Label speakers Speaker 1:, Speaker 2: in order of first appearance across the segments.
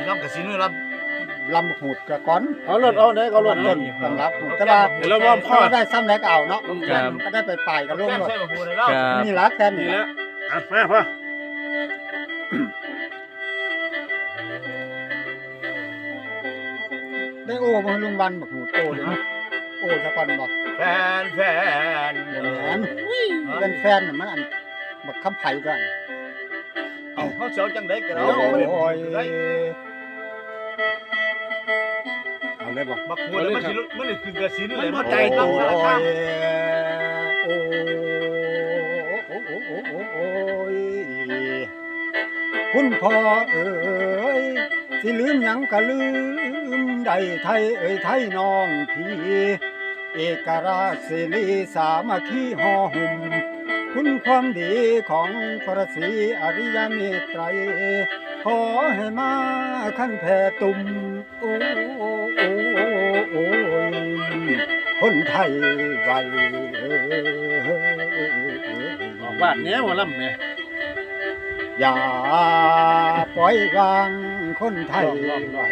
Speaker 1: สิรับกสินหรือรับ
Speaker 2: ลำหูดกระก้อน
Speaker 3: เอารถเอาได้เอารถ
Speaker 2: ต้
Speaker 3: ต้
Speaker 2: น
Speaker 3: น
Speaker 2: ต้องรับหูดแต่ว่า
Speaker 3: เดี๋ยวเราวอร์มข้อ
Speaker 2: ถ้าได้ซ้ำแรกเอาเนาะ
Speaker 4: ครับ
Speaker 2: ก็ได้ไปปลายกับลง
Speaker 1: แก้ม
Speaker 2: หมด
Speaker 1: ใส่บักหูได้แล้ว
Speaker 4: ครับ
Speaker 2: นี่ละแค่
Speaker 3: นี่
Speaker 2: นี้
Speaker 3: แหละอะมาพ่อ
Speaker 2: ได้โอ้มาลุงบันบักหูดโอ้เลยนะโอ้สะก่อนบอก
Speaker 1: แฟนแฟน
Speaker 2: แหมเป็นแฟนน่ะมันอันบักคำไผ่กัน
Speaker 1: เอาเขาเสียวจังได๋ก็
Speaker 2: โอ้
Speaker 1: เอาบ่ได้
Speaker 2: ย
Speaker 1: ได้
Speaker 2: เอาเลยบอก
Speaker 1: บักหูแล้วมันสิมันนี่คือกสินเลย
Speaker 3: มันบ่
Speaker 1: มัน
Speaker 3: ใจ
Speaker 1: ใจ
Speaker 3: ต
Speaker 1: ต้
Speaker 3: ร
Speaker 1: องง
Speaker 3: สา
Speaker 1: สารร
Speaker 3: คา
Speaker 1: คามม
Speaker 2: โอ้โอ้โอ้โอ้โอ้โอ้ยคุณพ่อเอ๋ยสิลืมหยังก็ลืมได้ไทยเอ่ยไทยน้องพี่เอกราชสิริสามัคคีห่อหุ่ม คุณความดีของพระศรีอริยเมตไตร ขอให้มาขั้นแผ่ตุ่มโอ้โอ้โอ้โอ้คนไทยไว้เอ้ย
Speaker 3: อกบ้านแน่หมอลำแหม่ย
Speaker 2: อย่าปล่อยวางคนไทยไว้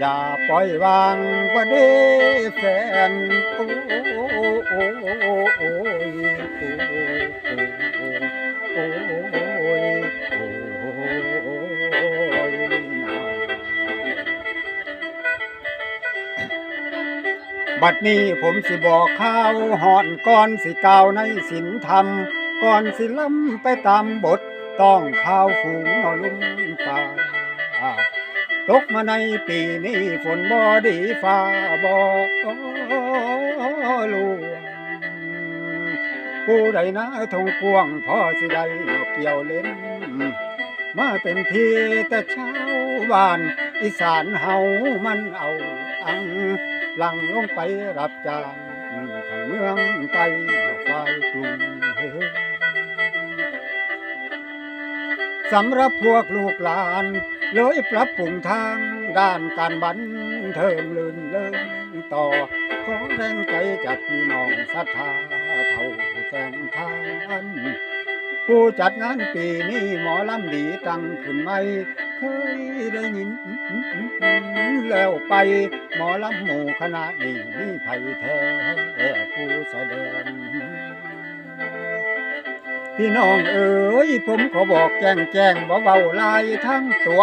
Speaker 2: อย่าปล่อยวางว่าเด้แฟนโอ้ บัดนี้ผมสิบอกข้าวหอนก่อนสิกล่าวในศีลธรรม ก่อนสิล้ำไปตามบท ต้องข้าวฝูงนอลุงป่าตกมาในปีนี้ฝนบ่ดีฟ้าบ่ลวงผู้ใดนะทงกวงพ่อสิได้เกี่ยวเล่น มาเป็นทีแต่เช้าบ้าน อีสานเฮามันเอาอัง ลังลงไปรับจ้างทางเมืองไกลฝ่ายกรุงเฮสำหรับพวกลูกหลานเลยปรับปรุงทางด้านการบันเทิงลื่นเลิงต่อขอแรงใจจากพี่น้องศรัทธาเท่าแต่งทาน ผู้จัดงานปีนี้หมอลำดีตั้งขึ้นไม่เคยได้ยินแล้วไป หมอลำหมู่คณะนี้มีไผแท้ผู้แสดงพี่น้องเอ๋ยผมขอบอกแจ้งแจ้งบ่เบาลายทั้งตัว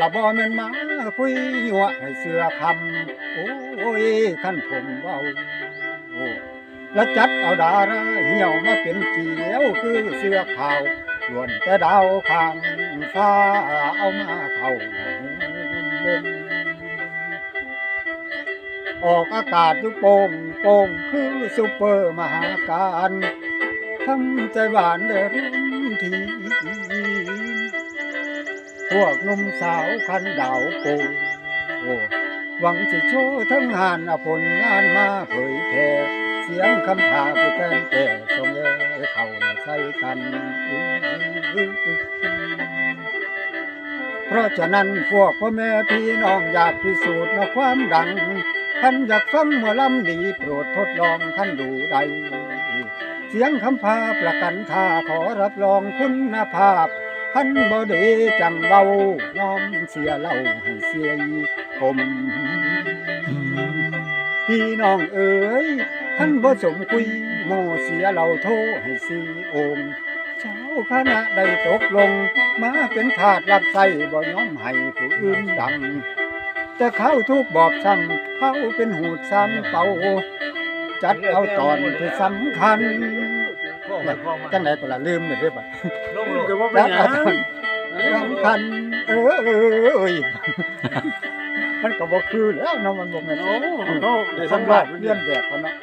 Speaker 2: ละบ่แม่นมาคุยยั่วให้เสือคำโอ้ยขั้นผมเบา แล้วจัดเอาดาราเหี่ยวมาเป็นเกี่ยวคือเสื้อขาวล้วนแต่ดาวข้างฟ้าเอามาเข้ามุมออกอากาศอยู่โป่งโป่งคือซุปเปอร์มหาการทำใจหวานเดินทีพวกหนุ่มสาวคันดาวโป่งโอ้หวังสิโชว์ทั้งงานเอาผลงานมาเผยแพร่ สียงคำถาผู้แทนแก่ทรงเอ้เข้ามาใส่กันเพราะฉะนั้นพวกพ่อแม่พี่น้องอยากพิสูจน์มาความดังท่านอยากฟังหมอลำดีโปรดทดลองท่านดูใด เสียงคำพาประกันท่าขอรับรองคุณภาพท่านบ่ดีจังเบาน้อมเสียเล่าให้เสียผมพี่น้องเอ๋ย ท่านบ่สมคุยโมเสียเราโทให้สีโอมเจ้าคณะได้ตกลง มาเป็นทาสรับใส่บ่ยอมให้ผู้อื่นดังแต่เขาทุกบอบซ้ำเขาเป็นหูดซ้ำเป่า จัดเอาตอนที่สำคัญ
Speaker 1: พ่อไปพ่อมา
Speaker 2: จังไหนก็ละลืมเลยเด้อบัด
Speaker 1: ลงลง
Speaker 3: ก็บ่เป็
Speaker 2: จั
Speaker 3: น
Speaker 2: ด
Speaker 3: หยั
Speaker 2: เอา
Speaker 3: ง
Speaker 2: ตอนสำคัญเออเออเอยมันก็บ่คือแล้วเนาะมันบ่แม่น
Speaker 3: โอ้
Speaker 2: โอ้
Speaker 3: โหได้
Speaker 2: สั
Speaker 3: สั
Speaker 2: ง
Speaker 3: ม
Speaker 2: วา
Speaker 3: ภา
Speaker 2: ส
Speaker 3: ษณ์
Speaker 2: เลียนแบบกันเนาะ